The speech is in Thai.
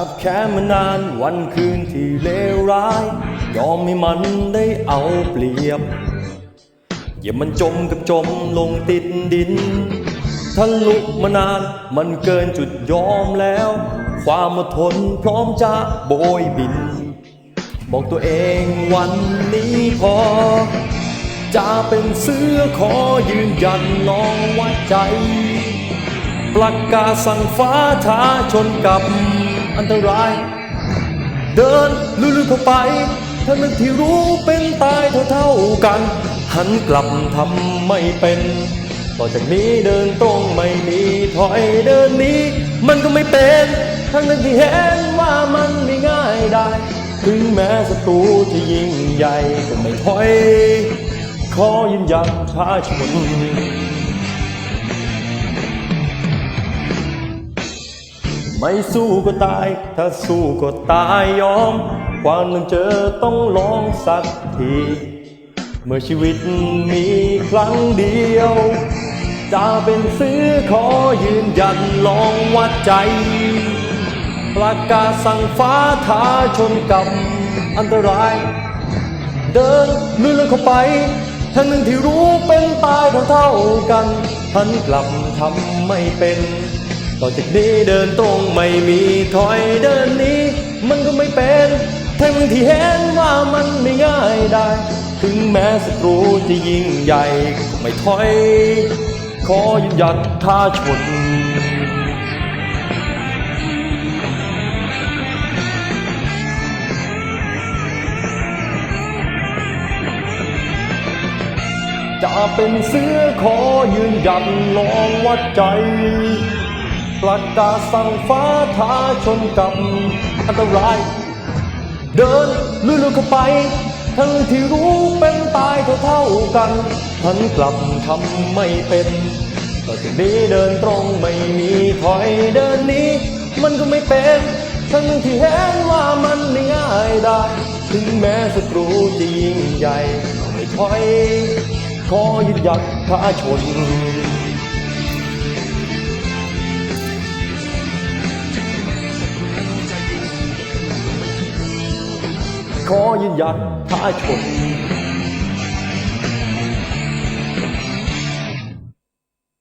ับแค้นมานานวันคืนที่เลวร้าย ยอมให้มันได้เอาเปรียบ อย่ามันจมกับจมลงติดดินทะลุมานานมันเกินจุดยอมแล้ว ความอดทนพร้อมจะโบยบิน บอกตัวเองวันนี้พอ จะเป็นเสื้อขอยืนยันลองวัดใจ ประกาศสั่งฟ้าท้าชนกับ อันตราย เดินลุยๆเข้าไปทั้งนั้นที่รู้เป็นตายเท่าๆกัน หันกลับทำไม่เป็นต่อจากนี้เดินตรงไม่มีถอยเดินนี้ มันก็ไม่เป็นทั้งนั้นที่เห็นว่ามันไม่ง่ายได้ ถึงแม้ศัตรูจะยิ่งใหญ่ก็ไม่ถอย ขอยืนยันท้าชน ไม่สู้ก็ตาย ถ้าสู้ก็ตายยอม ความต้องเจอต้องลองสักที เมื่อชีวิตมีครั้งเดียว จะเป็นซื้อขอยืนยันลองวัดใจ ประกาศสั่งฟ้าท้าชนกับอันตราย เดินลุยเลยเข้าไปทั้งหนึ่งที่รู้เป็นตายเท่าๆกันหันกลับทำไม่เป็น ต่อจากนี้เดินตรงไม่มีถอยเดินนี้ มันก็ไม่เป็นทั้งที่เห็นว่ามันไม่ง่ายได้ ถึงแม้ศัตรูจะยิ่งใหญ่ก็ไม่ถอย ขอยืนหยัดท้าชนจะเป็นเสือขอยืนหยันลองวัดใจ ประกาศสั่งฟ้าท้าชนกับอันตราย เดินลุยๆเข้าไป ทั้งที่รู้เป็นตายเท่าๆกันหันกลับทำไม่เป็นต่อจากนี้เดินตรงไม่มีถอยเดินนี้ มันก็ไม่เป็นทั้งที่เห็นว่ามันไม่ง่ายได้ ถึงแม้ศัตรูจะยิ่งใหญ่ก็ไม่ถอยขอยืนหยัดท้าชน ขอยืนยันท้าชน